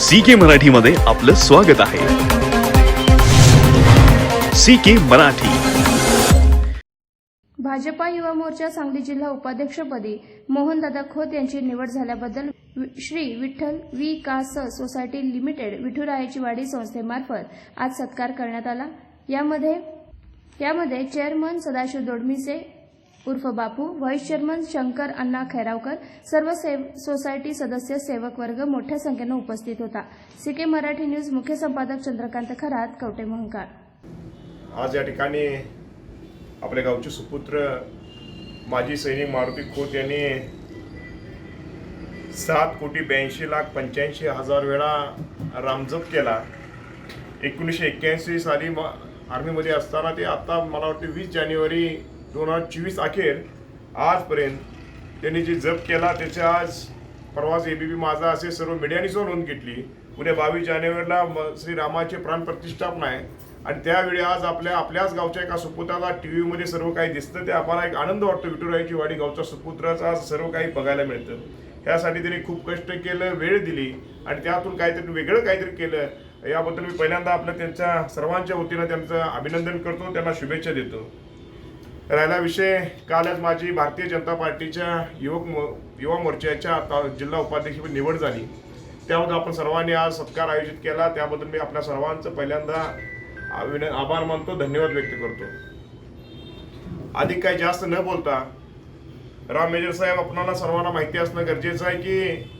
C के मराठी मध्ये आपलं स्वागत आहे. सी के मराठी. भाजपा युवा मोर्चा सांगली जिल्हा उपाध्यक्षपदी मोहनदादा खोत यांची निवड झाल्याबद्दल वि- श्री विठ्ठल वी का स सोसायटी लिमिटेड विठुरायाची वाडी संस्थेमार्फत आज सत्कार करण्यात आला. यामध्ये यामध्ये चेअरमन सदाशिव दोडमिसे उर्फ बापू व्हाईस चेअरमन शंकर अण्णा खैरावकर सर्व सेव सोसायटी सदस्य सेवक वर्ग मोठ्या संख्येनं उपस्थित होता. सीके मराठी न्यूज मुख्य संपादक चंद्रकांत खरात कवटे महंकाळ आज या ठिकाणी आपल्या गावचे सुपुत्र माजी सैनिक मारुती खोत यांनी सात कोटी ब्याऐंशी लाख पंच्याऐंशी हजार वेळा रामजप केला. एकोणीसशे एक्क्याऐंशी साली म आर्मीमध्ये असताना ते आता मला वाटते वीस जानेवारी दोन हजार चोवीस अखेर आजपर्यंत त्यांनी जे जप केला त्याचे आज परवाच एबीपी माझा असे सर्व मीडियाने सुद्धा नोंद घेतली. उद्या बावीस जानेवारीला म- श्री रामाचे प्राण प्रतिष्ठापना आहे. आणि त्यावेळी आज आपल्या आपल्याच गावच्या एका सुपुत्राला टी व्हीमध्ये सर्व काही दिसतं. ते आम्हाला एक आनंद वाटतो. विठुरायची वाडी गावच्या सुपुत्राचा आज सर्व काही बघायला मिळतं. त्यासाठी त्यांनी खूप कष्ट केलं वेळ दिली. आणि त्यातून काहीतरी वेगळं काहीतरी केलं. याबद्दल मी पहिल्यांदा आपलं त्यांच्या सर्वांच्या वतीनं त्यांचं अभिनंदन करतो. त्यांना शुभेच्छा देतो. राहिला विषय कालच माझी भारतीय जनता पार्टीच्या युवक मो- युवा मोर्चाच्या जिल्हा उपाध्यक्षपदी निवड झाली. त्याबद्दल आपण सर्वांनी आज सत्कार आयोजित केला. त्याबद्दल मी आपल्या सर्वांचं पहिल्यांदा विन आभार मानतो धन्यवाद व्यक्त करतो. अधिक काही जास्त न बोलता राम मेजर साहेब आपणाला सर्वांना माहिती असणं गरजेचं आहे की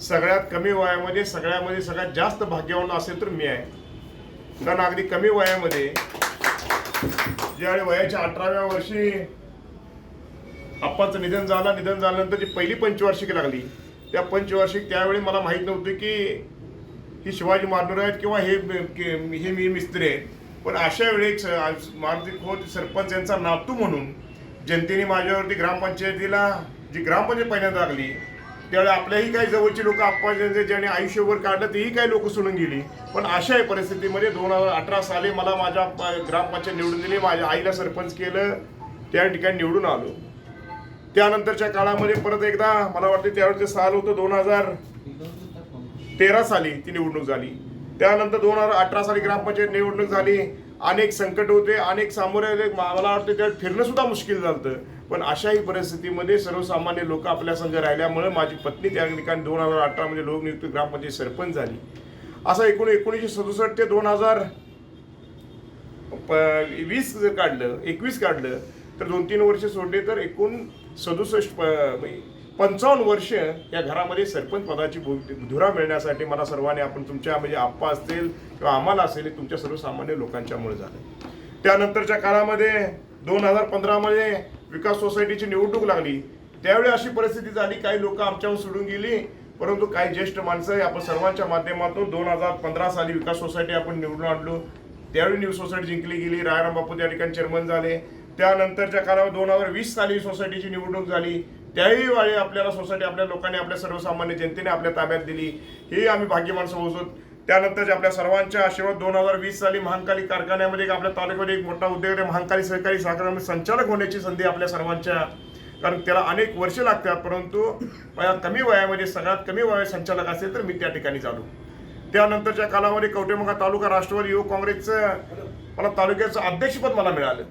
सगळ्यात कमी वयामध्ये सगळ्यामध्ये सगळ्यात जास्त भाग्यवान असेल तर मी आहे. कारण अगदी कमी वयामध्ये ज्यावेळी वयाच्या अठराव्या वर्षी आप्पाचं निधन झालं निधन झाल्यानंतर जी पहिली पंचवार्षिक लागली त्या पंचवार्षिक त्यावेळी मला माहीत नव्हतं की ही शिवाजी मारणार आहेत किंवा हे हे मी मिस्त्री आहेत. पण अशा वेळी मारुती खोत सरपंच यांचा नातू म्हणून जनतेने माझ्यावरती ग्रामपंचायतीला जी ग्रामपंचायत पहिल्यांदा लागली त्यावेळी आपल्याही काही जवळची लोक आप्पा ज्यांचे ज्याने आयुष्यभर काढलं तेही काही लोक सोडून गेली. पण अशा परिस्थितीमध्ये दोन हजार अठरा साली मला माझ्या ग्रामपंचायत निवडून दिली माझ्या आईला सरपंच केलं त्या ठिकाणी निवडून आलो. त्यानंतरच्या काळामध्ये परत एकदा मला वाटतं त्यावेळेस ते साल होतं दोन हजार तेरा साली ती निवडणूक झाली. त्यानंतर दोन हजार अठरा साली ग्रामपंचायत निवडणूक झाली. अनेक संकट होते अनेक सामोरे मला वाटतं त्यात फिरणं सुद्धा मुश्किल झालं पण अशाही परिस्थितीमध्ये सर्वसामान्य लोक आपल्या संघ राहिल्यामुळे माझी पत्नी त्या ठिकाणी दोन हजार अठरामध्ये लोकनियुक्त ग्रामपंचायत सरपंच झाली. असं एकूण एकोणीसशे सदुसष्ट ते दोन हजार प- वीस जर काढलं एकवीस काढलं तर दोन तीन वर्ष सोडले तर एकूण सदुसष्ट प- पंचावन्न वर्ष या घरामध्ये सरपंच पदाची धुरा मिळण्यासाठी मला सर्वांनी आपण तुमच्या म्हणजे आप्पा असतील किंवा आम्हाला असेल तुमच्या सर्वसामान्य लोकांच्यामुळे झालं. त्यानंतरच्या काळामध्ये दोन हजार पंधरामध्ये विकास सोसायटीची निवडणूक लागली. त्यावेळी अशी परिस्थिती झाली काही लोक आमच्यावर सोडून गेली परंतु काही ज्येष्ठ माणसं आपण सर्वांच्या माध्यमातून दोन हजार पंधरा साली विकास सोसायटी आपण निवडून आणलो. त्यावेळी न्यू सोसायटी जिंकली गेली रायराम बापू त्या ठिकाणी चेअरमन झाले. त्यानंतरच्या काळामध्ये दोन हजार वीस साली सोसायटीची निवडणूक झाली. त्याही वेळी आपल्याला सोसायटी आपल्या लोकांनी आपल्या सर्वसामान्य जनतेने आपल्या ताब्यात दिली. ही आम्ही भाग्यवान समजतो. त्यानंतर आपल्या सर्वांच्या आशीर्वाद दोन हजार वीस साली महांकाली कारखान्यामध्ये एक आपल्या तालुक्यामध्ये एक मोठा उद्योग आहे महांकाली सहकारी साखर संचालक होण्याची संधी आपल्या सर्वांच्या कारण त्याला अनेक वर्षे लागतात परंतु वया कमी वयामध्ये सगळ्यात कमी वया संचालक असेल तर मी त्या ठिकाणी चालू त्यानंतरच्या कालामध्ये कवटेमंगा तालुका राष्ट्रवादी युवक काँग्रेसचं मला तालुक्याचं अध्यक्षपद मला मिळालं.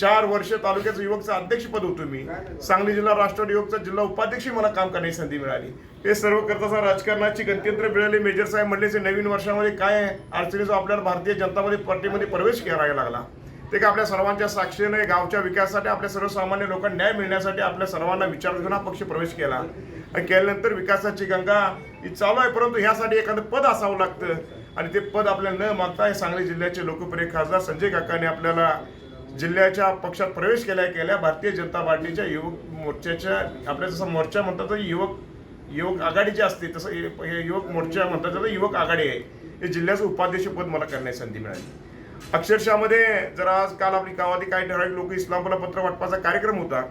चार वर्ष तालुक्याचं युवकचं अध्यक्षपद होतो मी. सांगली जिल्हा राष्ट्रवादी युवकचा जिल्हा उपाध्यक्ष मला काम करण्याची संधी मिळाली. हे सर्व करताना राजकारणाची गत्यंत्र मिळाली. मेजर साहेब म्हणले नवीन वर्षामध्ये काय अडचणीचा आपल्याला भारतीय जनतामध्ये पार्टीमध्ये प्रवेश करायला लागला. ते का आपल्या सर्वांच्या साक्षीने गावच्या विकासासाठी आपल्या सर्वसामान्य लोकांना न्याय मिळण्यासाठी आपल्या सर्वांना विचार घेऊन हा पक्ष प्रवेश केला. आणि केल्यानंतर विकासाची गंगा ही चालू आहे परंतु ह्यासाठी एखादं पद असावं लागतं. आणि ते पद आपल्याला न मागता हे सांगली जिल्ह्याचे लोकप्रिय खासदार संजय काकाने आपल्याला जिल्ह्याच्या पक्षात प्रवेश केल्या केल्या भारतीय जनता पार्टीच्या युवक मोर्चाच्या आपल्या जसं मोर्चा म्हणतात तर युवक युवक आघाडी जी असते तसं हे युवक मोर्चा म्हणतात तर युवक आघाडी आहे. हे जिल्ह्याचं उपाध्यक्षपद मला करण्याची संधी मिळाली. अक्षरशःमध्ये जर आज काल आपली गावातील काही ठराविक लोक इस्लामपूरला पत्र वाटपाचा कार्यक्रम होता.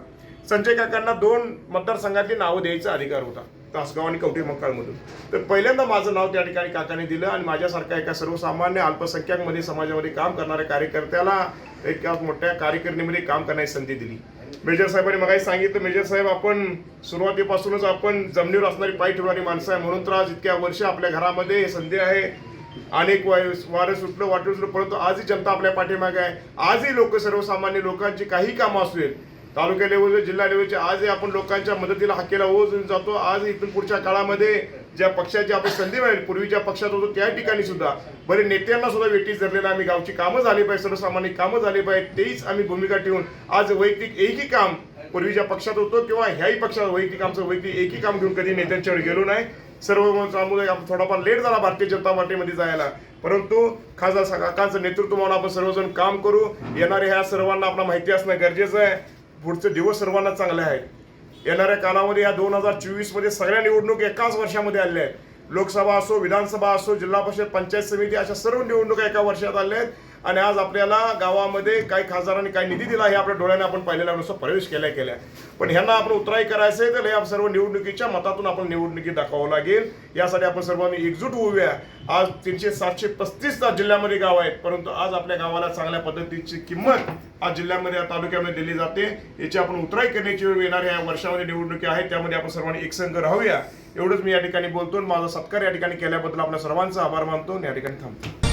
संजय काकांना दोन मतदारसंघातली नावं द्यायचा अधिकार होता. तासगाव आणि कवठे मधून तर पहिल्यांदा माझं नाव त्या ठिकाणी काकाने दिलं आणि माझ्यासारख्या एका सर्वसामान्य अल्पसंख्याकमध्ये समाजामध्ये काम करणाऱ्या कार्यकर्त्याला एका मोठ्या कार्यकारिणीमध्ये काम करण्याची संधी दिली. मेजर साहेबांनी मगाही सांगितलं मेजर साहेब आपण सुरुवातीपासूनच आपण जमिनीवर असणारी पाय ठेवणारी माणसं आहे म्हणून तर आज इतक्या वर्ष आपल्या घरामध्ये हे संधी आहे. अनेक वायू वारं सुटलं वाटलं सुटलं परंतु आजही जनता आपल्या पाठीमागे आहे. आजही लोक सर्वसामान्य लोकांची काही कामं असेल तालुका लेवलचे जिल्हा लेवलचे आजही आपण लोकांच्या मदतीला हाकेला ओझ जातो. आज इथून पुढच्या काळामध्ये ज्या पक्षाची आपली संधी मिळेल पूर्वीच्या पक्षात होतो त्या ठिकाणी सुद्धा बरे नेत्यांना सुद्धा वेटीस धरलेला आम्ही गावची कामं झाली पाहिजे सर्वसामान्य कामं झाली पाहिजे तेच आम्ही भूमिका ठेवून आज वैयक्तिक एकही काम पूर्वीच्या पक्षात होतो किंवा ह्याही पक्षात वैयक्तिक आमचं वैयक्तिक एकही काम घेऊन कधी नेत्यांच्यावर गेलो नाही. सर्व आपण थोडाफार लेट झाला भारतीय जनता पार्टीमध्ये जायला. परंतु खासदार काकांचं नेतृत्व म्हणून आपण सर्वजण काम करू. येणाऱ्या ह्या सर्वांना आपला माहिती असणं गरजेचं आहे. पुढचे दिवस सर्वांना चांगले आहेत. येणाऱ्या कालामध्ये या दोन हजार चोवीसमध्ये सगळ्या निवडणूक एकाच वर्षामध्ये आल्या आहेत. लोकसभा असो विधानसभा असो जिल्हा परिषद पंचायत समिती अशा सर्व निवडणुका एका वर्षात आल्या आहेत. आणि आज आपल्याला गावामध्ये काही खासदारांनी काही निधी दिला हे आपल्या डोळ्याने आपण पाहिलेला नुसतं प्रवेश केल्या केल्या. पण ह्यांना आपण उतराई करायचं आहे तर या सर्व निवडणुकीच्या मतातून आपण निवडणुकी दाखवावं लागेल. यासाठी आपण सर्वांनी एकजूट होऊया आज तीनशे सातशे पस्तीस जिल्ह्यामध्ये गाव आहेत परंतु आज आपल्या गावाला चांगल्या पद्धतीची किंमत आज जिल्ह्यामध्ये या तालुक्यामध्ये दिली जाते. याची आपण उतराई करण्याची वेळ येणाऱ्या या वर्षामध्ये निवडणुकी आहेत त्यामध्ये आपण सर्वांनी एकसंघ राहूया. एवढंच मी या ठिकाणी बोलतो माझा सत्कार या ठिकाणी केल्याबद्दल आपल्या सर्वांचा आभार मानतो. आणि या ठिकाणी थांबतो.